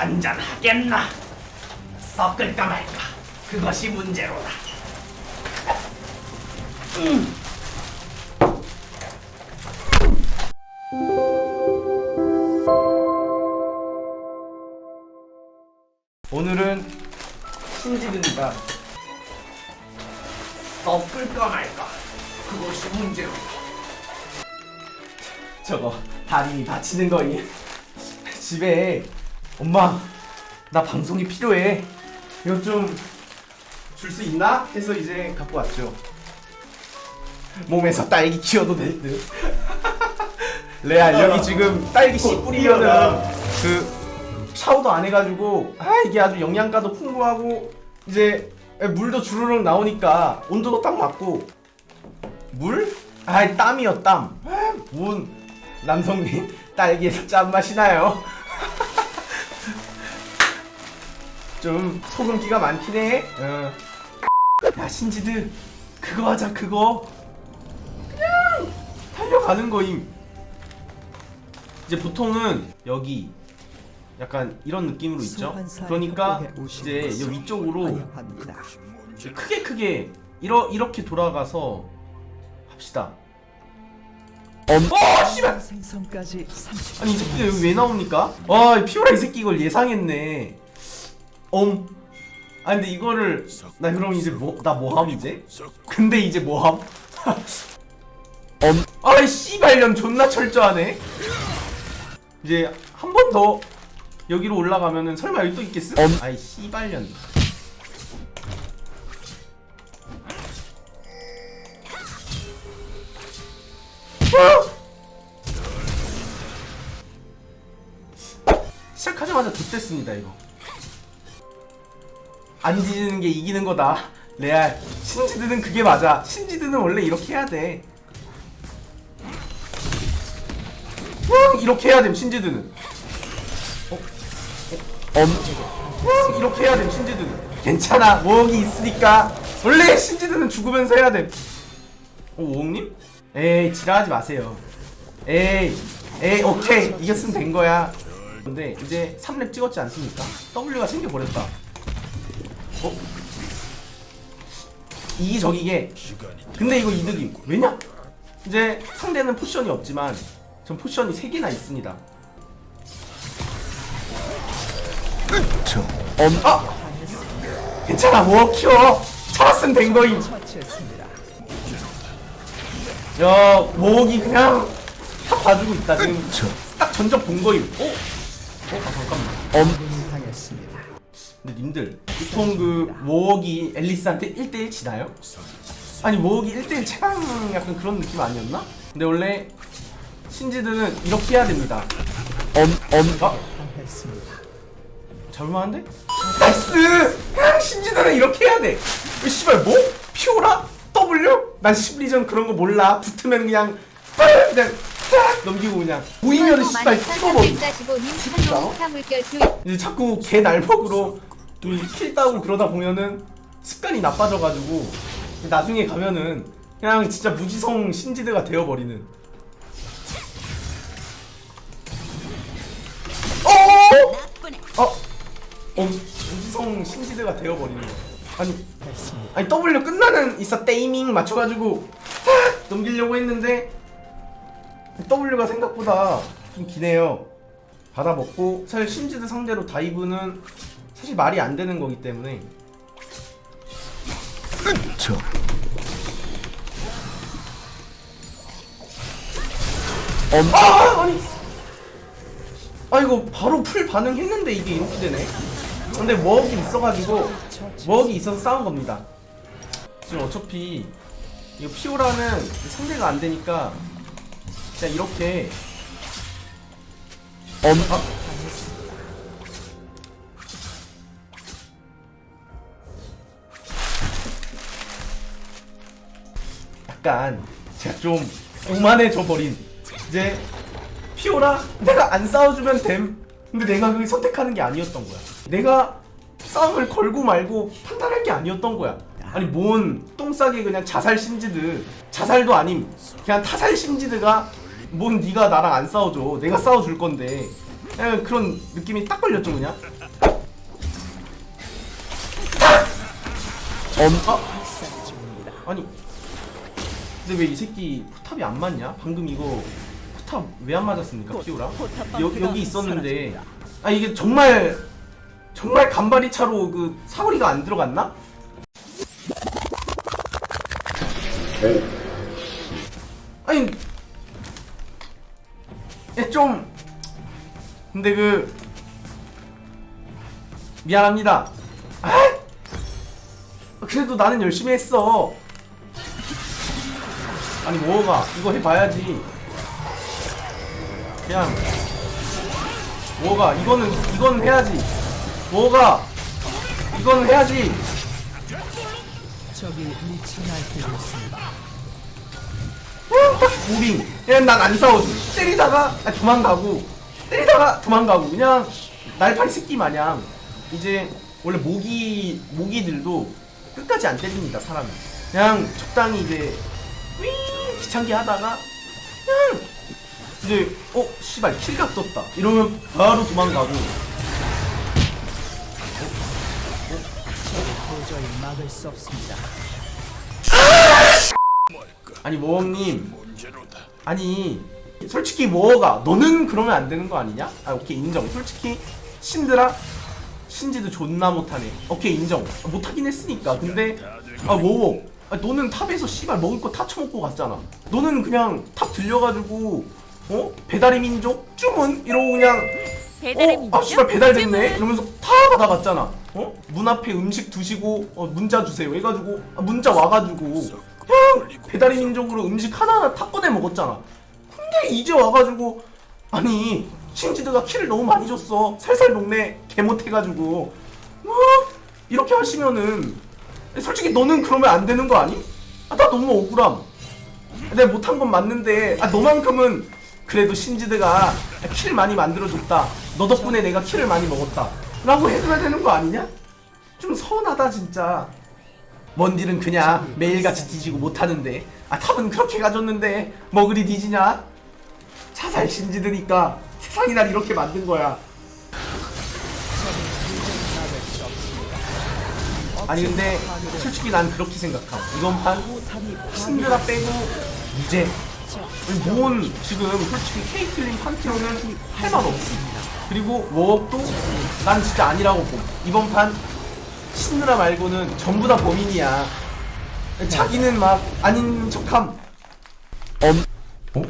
한잔 하겠나? 섞을까 말까 그것이 문제로다. 오늘은 신지입니다. 섞을까 말까 그것이 문제로다. 저거 다리 다치는 거니? 집에 엄마 나 방송이 필요해. 이거 좀 줄 수 있나? 해서 이제 갖고 왔죠. 몸에서 딸기 키워도 될 듯. 레알 여기 지금 딸기 씨 뿌리면은 그 샤워도 안 해가지고 아 이게 아주 영양가도 풍부하고 이제 물도 주르륵 나오니까 온도도 딱 맞고 물? 아이 땀이요 땀. 아, 뭔 남성님 딸기에서 짠맛이 나요. 좀 소금기가 많긴 해. 어. 야 신지드 그거 하자 그거. 그냥 달려가는 거임. 이제 보통은 여기 약간 이런 느낌으로 있죠. 그러니까 이제 이 위쪽으로 크게 크게 이러 이렇게 돌아가서 합시다. 어 씨발. 생성까지 30. 아니 이 새끼가 여기 왜 나옵니까? 와 피오라 이 새끼 이걸 예상했네. 엄. 아 근데 이거를 나 그럼 이제 뭐나 뭐함 이제? 근데 이제 뭐함? 엄. 아이 씨발년 존나 철저하네. 이제 한 번 더 여기로 올라가면은 설마 여기 또 있겠음? 엄. 아이 씨발년. 시작하자마자 좆됐습니다 이거 안 뒤지는 게 이기는 거다. 레알. 신지드는 그게 맞아. 신지드는 원래 이렇게 해야 돼. 응, 이렇게 해야 됨 신지드는. 어? 어? 엄? 응, 이렇게 해야 됨 신지드는. 괜찮아. 모험이 있으니까. 원래 신지드는 죽으면서 해야 됨. 어, 오옥님? 에이 지랄하지 마세요. 에이 에이 오케이. 이겼으면 된 거야. 근데 이제 3렙 찍었지 않습니까? W가 생겨버렸다 어? 이기적이게 근데 이거 이득임 왜냐? 이제 상대는 포션이 없지만 전 포션이 3개나 있습니다 저 엄, 아! 괜찮아 뭐 키워 잡았으면 된 거임. 야 모옥이 그냥 다 봐주고 있다 지금 저딱 전적 본 거임 어? 어? 아 잠깐만 엄. 근데 님들 보통 그 모옥이 앨리스한테 1대1 지나요? 아니 모옥이 1대1 최강 약간 그런 느낌 아니었나? 근데 원래 신지드는 이렇게 해야 됩니다 엄엄 아 당했습니다. 잘못한데? 나이스! 그냥 신지드는 이렇게 해야 돼! 왜 씨발 뭐? 피오라? W? 난 심리전 그런 거 몰라 붙으면 그냥 빨 그냥 딱 넘기고 그냥 보이면 씨발 찍어버리 345님 한동사 물결표 이제 자꾸 개 날먹으로 킬 따고 그러다 보면은 습관이 나빠져가지고 나중에 가면은 그냥 진짜 무지성 신지드가 되어버리는 어? 어? 어? 무지성 신지드가 되어버리는 거 아니. 아니 W 끝나는 있어 테이밍 맞춰가지고 탁 넘기려고 했는데 W가 생각보다 좀 기네요. 받아먹고 사실 신지드 상대로 다이브는 사실 말이 안 되는 거기 때문에 저아 아니 아 이거 바로 풀 반응했는데 이게 이렇게 되네. 근데 워업이 있어가지고 워업이 있어서 싸운 겁니다. 지금 어차피 이거 피오라는 상대가 안 되니까 그냥 이렇게 엄 아. 약간 제가 좀 오만해져 버린 이제 피오라 내가 안 싸워주면 됨. 근데 내가 그게 선택하는 게 아니었던 거야. 내가 싸움을 걸고 말고 판단할 게 아니었던 거야. 아니 뭔 똥싸게 그냥 자살 심지드. 자살도 아님. 그냥 타살 심지드가 뭔 네가 나랑 안 싸워줘. 내가 싸워줄 건데. 약간 그런 느낌이 딱 걸렸죠 그냥. 엄 아, 학살 중입니다. 아니 근데 왜 이 새끼 포탑이 안 맞냐? 방금 이거 포탑 왜 안 맞았습니까? 포탑 여, 여기 있었는데. 아 이게 정말 정말 간발이 차로 그 사거리가 안 들어갔나? 아니 예, 좀 근데 그 미안합니다 아 그래도 나는 열심히 했어 아니 뭐가? 이거 해봐야지. 그냥. 뭐가? 이거는 이건 해야지. 뭐가? 이건 해야지. 적이 미친 날뛰고 있습니다. 무빙 그냥 난안 싸워줘. 때리다가 아, 도망가고. 때리다가 도망가고. 그냥 날파리 새끼 마냥. 이제 원래 모기 모기들도 끝까지 안 때립니다 사람이. 그냥 적당히 이제 윙 귀찮게 하다가 그냥 이제 어 씨발 킬각 떴다. 이러면 바로 도망가고. 도저히 막을 수 없습니다. 아니 모험님. 아니 솔직히 모어가 너는 그러면 안 되는 거 아니냐? 아 오케이 인정. 솔직히 신드라? 신지도 존나 못하네. 오케이 인정. 아, 못하긴 했으니까. 근데 아 모어 아, 너는 탑에서 씨발 먹을 거 다 처먹고 갔잖아 너는 그냥 탑 들려가지고 어? 배달의 민족? 주문? 이러고 그냥 배달의 어? 아 민족? 씨발 배달됐네? 이러면서 다 받아갔잖아 어? 문 앞에 음식 두시고 어, 문자 주세요 해가지고 아, 문자 와가지고 형 배달의 민족으로 음식 하나하나 다 꺼내 먹었잖아 근데 이제 와가지고 아니 신지드가 키를 너무 많이 줬어 살살 녹네 개못해가지고 뭐 이렇게 하시면은 솔직히 너는 그러면 안 되는 거 아니? 아, 나 너무 억울함. 내가 못한 건 맞는데. 아 너만큼은 그래도 신지드가 킬 많이 만들어줬다. 너 덕분에 내가 킬을 많이 먹었다. 라고 해줘야 되는 거 아니냐? 좀 서운하다 진짜. 먼딜은 그냥 매일같이 뒤지고 못하는데. 아 탑은 그렇게 가졌는데 뭐 그리 뒤지냐? 자살 신지드니까 세상이 날 이렇게 만든 거야 아니 근데 솔직히 난 그렇게 생각함. 이번 판 신드라 빼고 무죄 모은 지금 솔직히 케이틀린 판테온은 할말 없습니다. 그리고 워업도 난 진짜 아니라고 봄. 이번 판 신드라 말고는 전부 다 범인이야. 자기는 막 아닌 척함. 엄 어?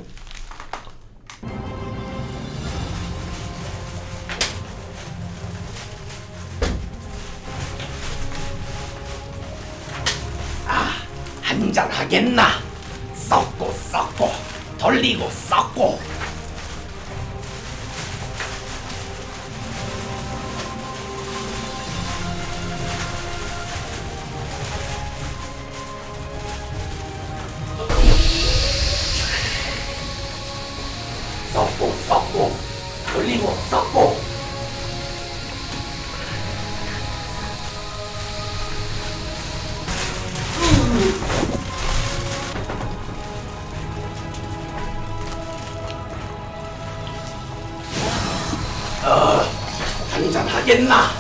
한잔 하겠나? 썩고 썩고 돌리고 썩고 썩고 썩고 돌리고 썩고 한잔 하겠나?